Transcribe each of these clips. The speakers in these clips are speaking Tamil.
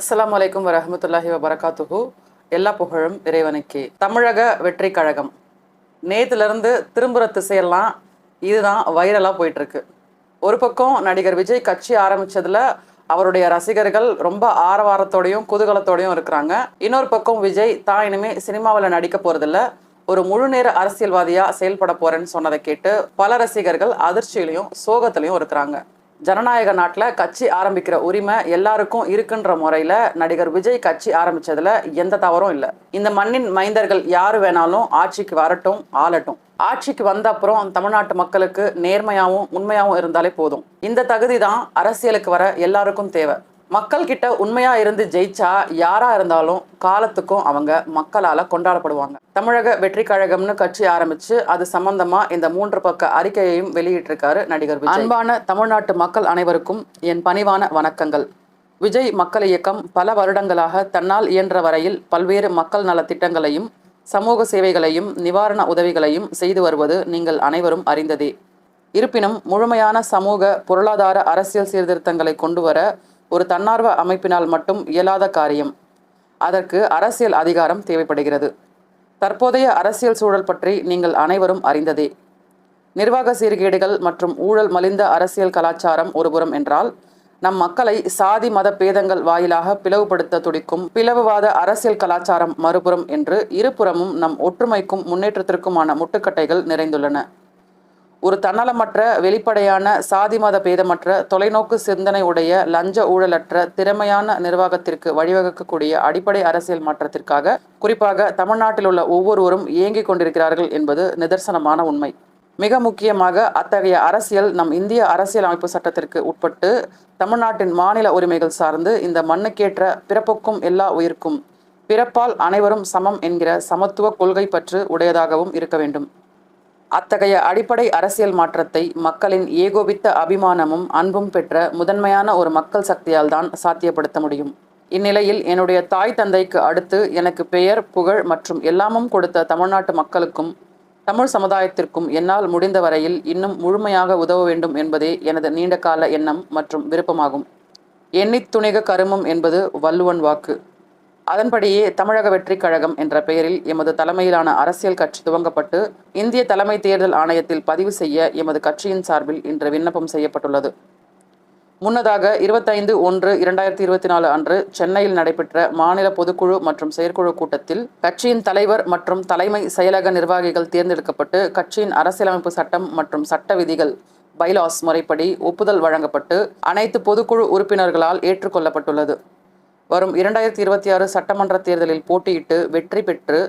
அஸ்லாம் வலைக்கம் வரமத்துல்லாஹி வபரகாத்துஹு. எல்லா புகழும் இறைவனுக்கு. தமிழக வெற்றி கழகம் நேத்திலிருந்து திரும்புகிற திசையெல்லாம் இதுதான் வைரலாக போயிட்டுருக்கு. ஒரு பக்கம் நடிகர் விஜய் கட்சி ஆரம்பித்ததில் அவருடைய ரசிகர்கள் ரொம்ப ஆரவாரத்தோடையும் குதூகலத்தோடையும் இருக்கிறாங்க. இன்னொரு பக்கம் விஜய் தான் இனிமேல் சினிமாவில் நடிக்க போகிறதில்ல ஒரு முழு நேர அரசியல்வாதியாக செயல்பட போகிறேன்னு சொன்னதை கேட்டு பல ரசிகர்கள் அதிர்ச்சியிலையும் சோகத்திலையும் இருக்கிறாங்க. ஜனநாயக நாட்டில் கட்சி ஆரம்பிக்கிற உரிமை எல்லாருக்கும் இருக்குன்ற முறையில் நடிகர் விஜய் கட்சி ஆரம்பித்ததில் எந்த தவறும் இல்லை. இந்த மண்ணின் மைந்தர்கள் யார் வேணாலும் ஆட்சிக்கு வரட்டும் ஆளட்டும். ஆட்சிக்கு வந்த அப்புறம் தமிழ்நாட்டு மக்களுக்கு நேர்மையாகவும் உண்மையாகவும் இருந்தாலே போதும். இந்த தகுதி தான் அரசியலுக்கு வர எல்லாருக்கும் தேவை. மக்கள் கிட்ட உண்மையா இருந்து ஜெயிச்சா யாரா இருந்தாலும் காலத்துக்கும் அவங்க மக்களால கொண்டாடப்படுவாங்க. தமிழக வெற்றி கழகம்னு கட்சி ஆரம்பிச்சு அது சம்பந்தமா இந்த மூன்று பக்க அறிக்கையையும் வெளியிட்டிருக்காரு நடிகர் அன்பான தமிழ்நாட்டு மக்கள் அனைவருக்கும் என் பணிவான வணக்கங்கள். விஜய் மக்கள் இயக்கம் பல வருடங்களாக தன்னால் இயன்ற வரையில் பல்வேறு மக்கள் நலத்திட்டங்களையும் சமூக சேவைகளையும் நிவாரண உதவிகளையும் செய்து வருவது நீங்கள் அனைவரும் அறிந்ததே. இருப்பினும் முழுமையான சமூக பொருளாதார அரசியல் சீர்திருத்தங்களை கொண்டு வர ஒரு தன்னார்வ அமைப்பினால் மட்டும் இயலாத காரியம். அதற்கு அரசியல் அதிகாரம் தேவைப்படுகிறது. தற்போதைய அரசியல் சூழல் பற்றி நீங்கள் அனைவரும் அறிந்ததே. நிர்வாக சீர்கேடுகள் மற்றும் ஊழல் மலிந்த அரசியல் கலாச்சாரம் ஒருபுறம் என்றால் நம் மக்களை சாதி மத பேதங்கள் வாயிலாக பிளவுபடுத்த துடிக்கும் பிளவுவாத அரசியல் கலாச்சாரம் மறுபுறம் என்று இருபுறமும் நம் ஒற்றுமைக்கும் முன்னேற்றத்திற்குமான முட்டுக்கட்டைகள் நிறைந்துள்ளன. ஒரு தன்னலமற்ற வெளிப்படையான சாதி மத பேதமற்ற தொலைநோக்கு சிந்தனை உடைய லஞ்ச ஊழலற்ற திறமையான நிர்வாகத்திற்கு வழிவகுக்கக்கூடிய அடிப்படை அரசியல் மாற்றத்திற்காக குறிப்பாக தமிழ்நாட்டில் உள்ள ஒவ்வொருவரும் இயங்கிக் கொண்டிருக்கிறார்கள் என்பது நிதர்சனமான உண்மை. மிக முக்கியமாக அத்தகைய அரசியல் நம் இந்திய அரசியல் அமைப்பு சட்டத்திற்கு உட்பட்டு தமிழ்நாட்டின் மாநில உரிமைகள் சார்ந்து இந்த மண்ணுக்கேற்ற பிறப்புக்கும் எல்லா உயிர்க்கும் பிறப்பால் அனைவரும் சமம் என்கிற சமத்துவ கொள்கை பற்று உடையதாகவும் இருக்க வேண்டும். அத்தகைய அடிப்படை அரசியல் மாற்றத்தை மக்களின் ஏகோபித்த அபிமானமும் அன்பும் பெற்ற முதன்மையான ஒரு மக்கள் சக்தியால் தான் சாத்தியப்படுத்த முடியும். இந்நிலையில் என்னுடைய தாய் தந்தைக்கு அடுத்து எனக்கு பெயர் புகழ் மற்றும் எல்லாமும் கொடுத்த தமிழ்நாட்டு மக்களுக்கும் தமிழ் சமுதாயத்திற்கும் என்னால் முடிந்த வரையில் இன்னும் முழுமையாக உதவ வேண்டும் என்பதே எனது நீண்டகால எண்ணம் மற்றும் விருப்பமாகும். எண்ணித் துணிக கருமம் என்பது வள்ளுவன் வாக்கு. அதன்படியே தமிழக வெற்றிக் கழகம் என்ற பெயரில் எமது தலைமையிலான அரசியல் கட்சி துவங்கப்பட்டு இந்திய தலைமை தேர்தல் ஆணையத்தில் பதிவு செய்ய எமது கட்சியின் சார்பில் இன்று விண்ணப்பம் செய்யப்பட்டுள்ளது. முன்னதாக இருபத்தைந்து ஒன்று இரண்டாயிரத்தி இருபத்தி நாலு அன்று சென்னையில் நடைபெற்ற மாநில பொதுக்குழு மற்றும் செயற்குழு கூட்டத்தில் கட்சியின் தலைவர் மற்றும் தலைமை செயலக நிர்வாகிகள் தேர்ந்தெடுக்கப்பட்டு கட்சியின் அரசியலமைப்பு சட்டம் மற்றும் சட்ட விதிகள் பைலாஸ் முறைப்படி ஒப்புதல் வழங்கப்பட்டு அனைத்து பொதுக்குழு உறுப்பினர்களால் ஏற்றுக்கொள்ளப்பட்டுள்ளது. வரும் இரண்டாயிரத்தி இருபத்தி ஆறு சட்டமன்ற தேர்தலில் போட்டியிட்டு வெற்றி பெற்று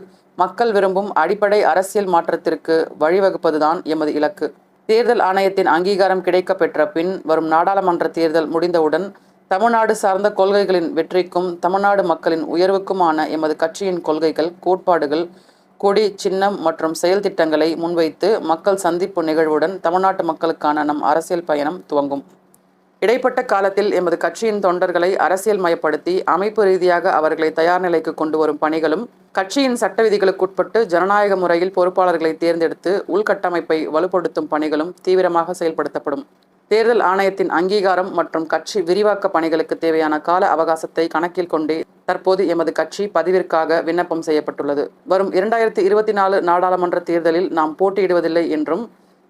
மக்கள் விரும்பும் அடிப்படை அரசியல் மாற்றத்திற்கு வழிவகுப்பதுதான் எமது இலக்கு. தேர்தல் ஆணையத்தின் அங்கீகாரம் கிடைக்க பெற்ற பின் வரும் நாடாளுமன்ற தேர்தல் முடிந்தவுடன் தமிழ்நாடு சார்ந்த கொள்கைகளின் வெற்றிக்கும் தமிழ்நாடு மக்களின் உயர்வுக்குமான எமது கட்சியின் கொள்கைகள் கோட்பாடுகள் கொடி சின்னம் மற்றும் செயல் திட்டங்களை முன்வைத்து மக்கள் சந்திப்பு நிகழ்வுடன் தமிழ்நாட்டு மக்களுக்கான நம் அரசியல் பயணம் துவங்கும். இடைப்பட்ட காலத்தில் எமது கட்சியின் தொண்டர்களை அரசியல் மயப்படுத்தி அமைப்பு ரீதியாக அவர்களை தயார் நிலைக்கு கொண்டு வரும் பணிகளும் கட்சியின் சட்ட விதிகளுக்குட்பட்டு ஜனநாயக முறையில் பொறுப்பாளர்களை தேர்ந்தெடுத்து உள்கட்டமைப்பை வலுப்படுத்தும் பணிகளும் தீவிரமாக செயல்படுத்தப்படும். தேர்தல் ஆணையத்தின் அங்கீகாரம் மற்றும் கட்சி விரிவாக்க பணிகளுக்கு தேவையான கால அவகாசத்தை கணக்கில் கொண்டே தற்போது எமது கட்சி பதிவிற்காக விண்ணப்பம் செய்யப்பட்டுள்ளது. வரும் இரண்டாயிரத்தி இருபத்தி நாலு நாடாளுமன்ற தேர்தலில் நாம் போட்டியிடுவதில்லை என்றும்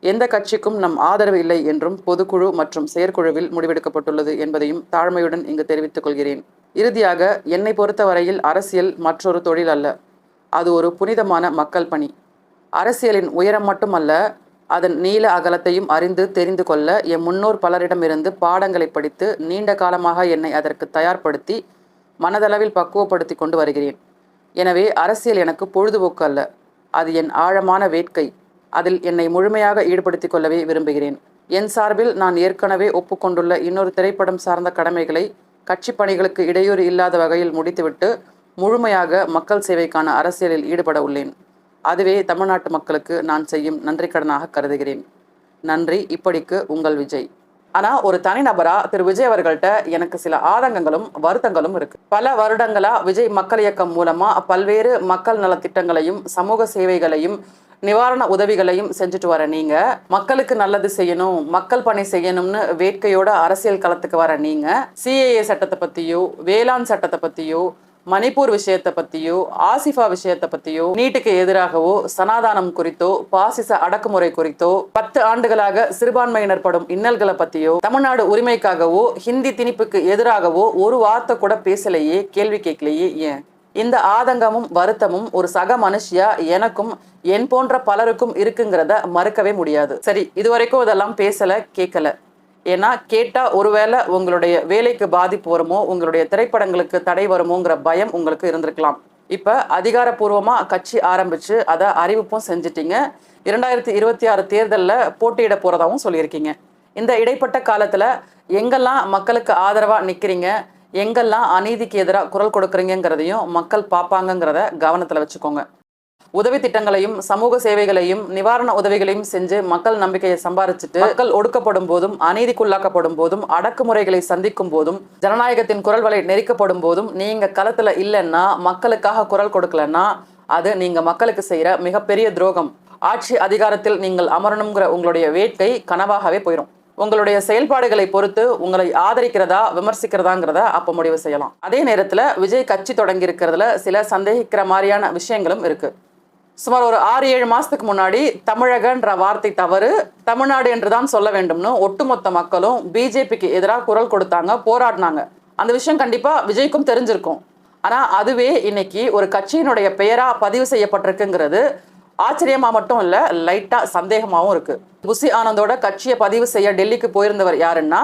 எந்த கட்சிக்கும் நம் ஆதரவு இல்லை என்றும் பொதுக்குழு மற்றும் செயற்குழுவில் முடிவெடுக்கப்பட்டுள்ளது என்பதையும் தாழ்மையுடன் இங்கு தெரிவித்துக் கொள்கிறேன். இறுதியாக என்னை பொறுத்தவரையில் அரசியல் மற்றொரு தொழில் அல்ல. அது ஒரு புனிதமான மக்கள் பணி. அரசியலின் உயரம் மட்டுமல்ல அதன் நீள அகலத்தையும் அறிந்து தெரிந்து கொள்ள என் முன்னோர் பலரிடமிருந்து பாடங்களை படித்து நீண்ட காலமாக என்னை அதற்கு தயார்படுத்தி மனதளவில் பக்குவப்படுத்தி கொண்டு வருகிறேன். எனவே அரசியல் எனக்கு பொழுதுபோக்கு அல்ல. அது என் ஆழமான வேட்கை. அதில் என்னை முழுமையாக ஈடுபடுத்திக் கொள்ளவே விரும்புகிறேன். என் சார்பில் நான் ஏற்கனவே ஒப்புக்கொண்டுள்ள இன்னொரு திரைப்படம் சார்ந்த கடமைகளை கட்சி பணிகளுக்கு இடையூறு இல்லாத வகையில் முடித்துவிட்டு முழுமையாக மக்கள் சேவைக்கான அரசியலில் ஈடுபட உள்ளேன். அதுவே தமிழ்நாட்டு மக்களுக்கு நான் செய்யும் நன்றிக்கடனாக கருதுகிறேன். நன்றி. இப்படிக்கு உங்கள் விஜய். ஆனா ஒரு தனிநபரா திரு. விஜய் அவர்கள்ட்ட எனக்கு சில ஆதங்கங்களும் வருத்தங்களும் இருக்கு. பல வருடங்களா விஜய் மக்கள் இயக்கம் மூலமா பல்வேறு மக்கள் நல திட்டங்களையும் சமூக சேவைகளையும் நிவாரண உதவிகளையும் செஞ்சுட்டு வர நீங்க மக்களுக்கு நல்லது செய்யணும் மக்கள் பணி செய்யணும்னு வேட்கையோட அரசியல் களத்துக்கு வர நீங்க சிஏஏ சட்டத்தை பத்தியோ வேளாண் சட்டத்தை பத்தியோ மணிப்பூர் விஷயத்தை பத்தியோ ஆசிஃபா விஷயத்தை பத்தியோ நீட்டுக்கு எதிராகவோ சனாதானம் குறித்தோ பாசிச அடக்குமுறை குறித்தோ பத்து ஆண்டுகளாக சிறுபான்மையினர் படும் இன்னல்களை பத்தியோ தமிழ்நாடு உரிமைக்காகவோ ஹிந்தி திணிப்புக்கு எதிராகவோ ஒரு வார்த்தை கூட பேசலையே கேள்வி கேட்கலையே ஏன்? இந்த ஆதங்கமும் வருத்தமும் ஒரு சக மனுஷியா எனக்கும் என் போன்ற பலருக்கும் இருக்குங்கிறத மறுக்கவே முடியாது. சரி இதுவரைக்கும் இதெல்லாம் பேசல கேட்கல. ஏன்னா கேட்டால் ஒருவேளை உங்களுடைய வேலைக்கு பாதிப்பு வருமோ உங்களுடைய திரைப்படங்களுக்கு தடை வருமோங்கிற பயம் உங்களுக்கு இருந்திருக்கலாம். இப்போ அதிகாரப்பூர்வமாக கட்சி ஆரம்பித்து அதை அறிவிப்பும் செஞ்சிட்டிங்க. இரண்டாயிரத்தி இருபத்தி ஆறு தேர்தலில் போட்டியிட போகிறதாகவும் சொல்லியிருக்கீங்க. இந்த இடைப்பட்ட காலத்தில் எங்கெல்லாம் மக்களுக்கு ஆதரவாக நிற்கிறீங்க எங்கெல்லாம் அநீதிக்கு எதிராக குரல் கொடுக்குறீங்கிறதையும் மக்கள் பார்ப்பாங்கங்கிறத கவனத்தில் வச்சுக்கோங்க. உதவி திட்டங்களையும் சமூக சேவைகளையும் நிவாரண உதவிகளையும் செஞ்சு மக்கள் நம்பிக்கையை சம்பாரிச்சுட்டு மக்கள் ஒடுக்கப்படும் போதும் அநீதிக்குள்ளாக்கப்படும் போதும் அடக்குமுறைகளை சந்திக்கும் போதும் ஜனநாயகத்தின் குரல் வலை நெரிக்கப்படும் போதும் நீங்க களத்துல இல்லைன்னா மக்களுக்காக குரல் கொடுக்கலன்னா அது நீங்க மக்களுக்கு செய்யற மிகப்பெரிய துரோகம். ஆட்சி அதிகாரத்தில் நீங்கள் அமரணுங்கிற உங்களுடைய வேட்கை கனவாகவே போயிடும் உங்களுடைய செயல்பாடுகளை பொறுத்து உங்களை ஆதரிக்கிறதா விமர்சிக்கிறதாங்கிறத அப்ப முடிவு செய்யலாம். அதே நேரத்துல விஜய் கட்சி தொடங்கி இருக்கிறதுல சில சந்தேகிக்கிற மாதிரியான விஷயங்களும் இருக்கு. சுமார் ஒரு ஆறு ஏழு மாதத்துக்கு முன்னாடி தமிழகன்ற வார்த்தை தவறு தமிழ்நாடு என்று தான் சொல்ல வேண்டும்னு ஒட்டுமொத்த மக்களும் பிஜேபிக்கு எதிராக குரல் கொடுத்தாங்க போராடினாங்க. அந்த விஷயம் கண்டிப்பாக விஜய்க்கும் தெரிஞ்சிருக்கும். ஆனால் அதுவே இன்னைக்கு ஒரு கட்சியினுடைய பெயராக பதிவு செய்யப்பட்டிருக்குங்கிறது ஆச்சரியமாக மட்டும் இல்லை லைட்டாக சந்தேகமாகவும் இருக்குது புசி ஆனந்தோட கட்சியை பதிவு செய்ய டெல்லிக்கு போயிருந்தவர் யாருன்னா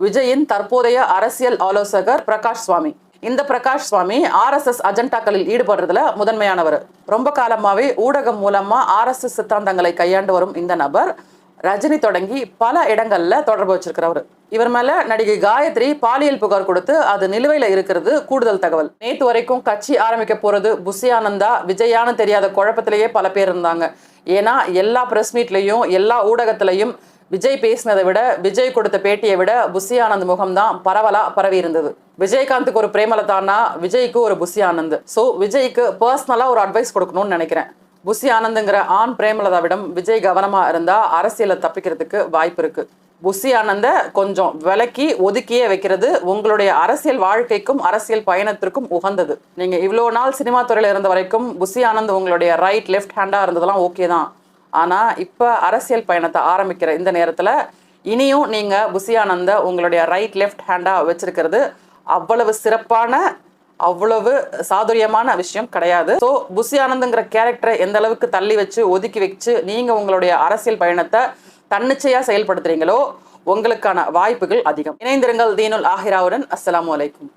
விஜயின் தற்போதைய அரசியல் ஆலோசகர் பிரகாஷ் சுவாமி. இந்த பிரகாஷ் சுவாமி ஆர்எஸ்எஸ் அஜெண்டாக்களில் ஈடுபடுறதுல முதன்மையானவர். ரொம்ப காலமாவே ஊடகம் மூலமா ஆர்எஸ்எஸ் சித்தாந்தங்களை கையாண்டு வரும் இந்த நபர். ரஜினி தொடங்கி பல இடங்கள்ல தொடர்பு வச்சிருக்கிறவர். இவர் மேல நடிகை காயத்ரி பாலியல் புகார் கொடுத்து அது நிலுவையில இருக்கிறது கூடுதல் தகவல். நேத்து வரைக்கும் கட்சி ஆரம்பிக்க போறது புசி ஆனந்தா விஜயான்னு தெரியாத குழப்பத்திலேயே பல பேர் இருந்தாங்க. ஏன்னா எல்லா பிரஸ் மீட்லயும் எல்லா ஊடகத்திலையும் விஜய் பேசினதை விட விஜய் கொடுத்த பேட்டியை விட புசி ஆனந்த் முகம்தான் பரவலா பரவி இருந்தது விஜயகாந்துக்கு ஒரு பிரேமலதானா விஜய்க்கு ஒரு புசி ஆனந்த் ஸோ விஜய்க்கு பர்சனலாக ஒரு அட்வைஸ் கொடுக்கணும்னு நினைக்கிறேன். புசி ஆனந்துங்கிற ஆண் பிரேமலதாவிடம் விஜய் கவனமாக இருந்தால் அரசியலை தப்பிக்கிறதுக்கு வாய்ப்பு இருக்குது புசி ஆனந்த கொஞ்சம் விலக்கி ஒதுக்கியே வைக்கிறது உங்களுடைய அரசியல் வாழ்க்கைக்கும் அரசியல் பயணத்திற்கும் உகந்தது. நீங்கள் இவ்வளோ நாள் சினிமா துறையில் இருந்த வரைக்கும் புசி ஆனந்த் உங்களுடைய ரைட் லெஃப்ட் ஹேண்டாக இருந்ததெல்லாம் ஓகே தான். ஆனால் இப்போ அரசியல் பயணத்தை ஆரம்பிக்கிற இந்த நேரத்தில் இனியும் நீங்கள் புசியானந்த உங்களுடைய ரைட் லெஃப்ட் ஹேண்டாக வச்சுருக்கிறது அவ்வளவு சிறப்பான அவ்வளவு சாதுரியமான விஷயம் கிடையாது. ஸோ புசியானந்துங்கிற கேரக்டரை எந்த அளவுக்கு தள்ளி வச்சு ஒதுக்கி வச்சு நீங்கள் உங்களுடைய அரசியல் பயணத்தை தன்னிச்சையாக செயல்படுத்துறீங்களோ உங்களுக்கான வாய்ப்புகள் அதிகம். இணைந்திருங்கள் தீனுல் ஆஹிராவுடன். அஸ்லாம் அலைக்கும்.